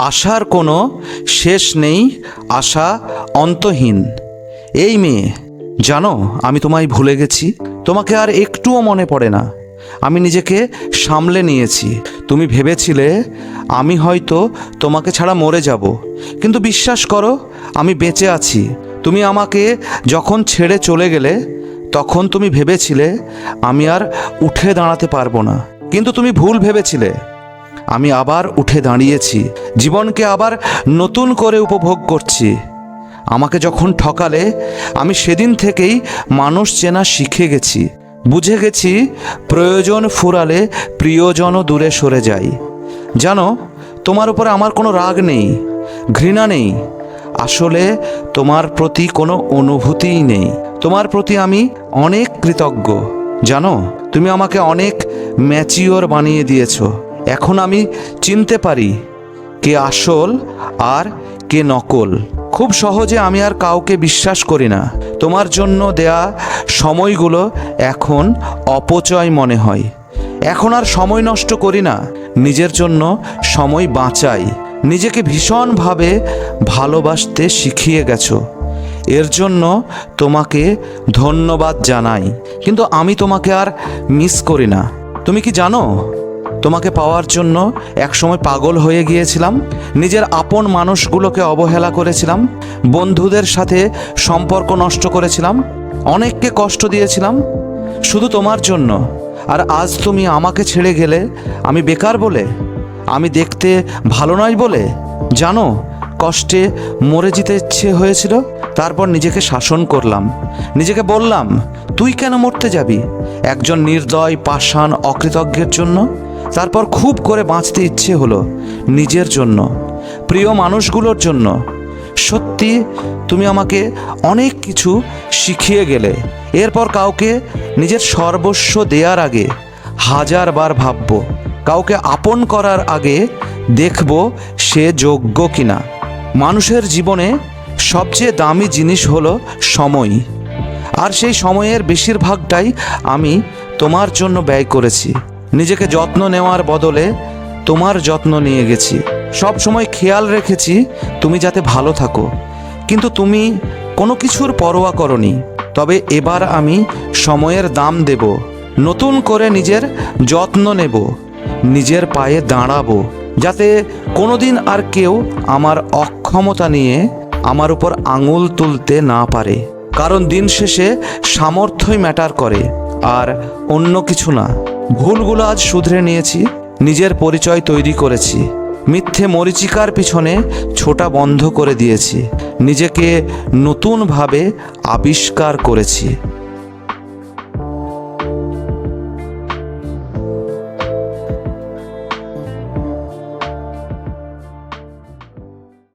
আশার কোনো শেষ নেই, আশা অন্তহীন। এই মেয়ে, জানো, আমি তোমায় ভুলে গেছি, তোমাকে আর একটুও মনে পড়ে না। আমি নিজেকে সামলে নিয়েছি। তুমি ভেবেছিলে, আমি হয়তো তোমাকে ছাড়া মরে যাব। কিন্তু বিশ্বাস করো, আমি বেঁচে আছি। তুমি আমাকে যখন ছেড়ে চলে গেলে, তখন তুমি ভেবেছিলে, আমি আর উঠে দাঁড়াতে পারব না। কিন্তু তুমি ভুল ভেবেছিলে। আমি আবার উঠে দাঁড়িয়েছি। জীবনকে আবার নতুন করে উপভোগ করছি। আমাকে যখন ঠকালে, আমি সেদিন থেকেই মানুষ চেনা শিখে গেছি। বুঝে গেছি, প্রয়োজন ফুরালে প্রিয়জনও দূরে সরে যায় জানো, তোমার উপরে আমার কোনো রাগ নেই, ঘৃণা নেই। আসলে তোমার প্রতি কোনো অনুভূতিই নেই। তোমার প্রতি আমি অনেক কৃতজ্ঞ। জানো, তুমি আমাকে অনেক ম্যাচিওর বানিয়ে দিয়েছ। এখন আমি চিনতে পারি কে আসল আর কে নকল। খুব সহজে আমি আর কাউকে বিশ্বাস করি না। তোমার জন্য দেয়া সময়গুলো এখন অপচয় মনে হয়। এখন আর সময় নষ্ট করি না। নিজের জন্য সময় বাঁচাই। নিজেকে ভীষণভাবে ভালোবাসতে শিখিয়ে গেছো। এর জন্য তোমাকে ধন্যবাদ জানাই। কিন্তু আমি তোমাকে আর মিস করি না। তুমি কি জানো? তোমাকে পাওয়ার জন্য একসময় পাগল হয়ে গিয়েছিলাম, নিজের আপন মানুষগুলোকে অবহেলা করেছিলাম, বন্ধুদের সাথে সম্পর্ক নষ্ট করেছিলাম, অনেককে কষ্ট দিয়েছিলাম, শুধু তোমার জন্য। আর আজ তুমি আমাকে ছেড়ে গেলে আমি বেকার বলে? আমি দেখতে ভালো নয় বলে? জানো, কষ্টে মরে যেতে ইচ্ছে হয়েছিল, তারপর নিজেকে শাসন করলাম। নিজেকে বললাম, তুই কেন মরতে যাবি? একজন নির্দয়, পাষাণ, অকৃতজ্ঞের জন্য তারপর খুব করে বাঁচতে ইচ্ছে হলো নিজের জন্য, প্রিয় মানুষগুলোর জন্য। সত্যি, তুমি আমাকে অনেক কিছু শিখিয়ে গেলে। এরপর কাউকে নিজের সর্বস্ব দেওয়ার আগে হাজারবার ভাববো, কাউকে আপন করার আগে দেখব সে যোগ্য কিনা। মানুষের জীবনে সবচেয়ে দামি জিনিস হলো সময়। আর সেই সময়ের বেশিরভাগটাই আমি তোমার জন্য ব্যয় করেছি। নিজেকে যত্ন নেওয়ার বদলে তোমার যত্ন নিয়ে গেছি। সব সময় খেয়াল রেখেছি তুমি যাতে ভালো থাকো। কিন্তু তুমি কোনো কিছুর পরোয়া করনি। তবে এবার আমি সময়ের দাম দেব। নতুন করে নিজের যত্ন নেব। নিজের পায়ে দাঁড়াবো। যাতে কোনোদিন আর কেউ আমার অক্ষমতা নিয়ে আমার উপর আঙুল তুলতে না পারে। কারণ দিন শেষে সামর্থ্যই ম্যাটার করে। আর অন্য কিছু না। ভুলগুলো আজ শুধরে নিয়েছি, নিজের পরিচয় তৈরি করেছি, মিথ্যে মরিচিকার পিছনে ছোটা বন্ধ করে দিয়েছি, নিজেকে নতুনভাবে আবিষ্কার করেছি।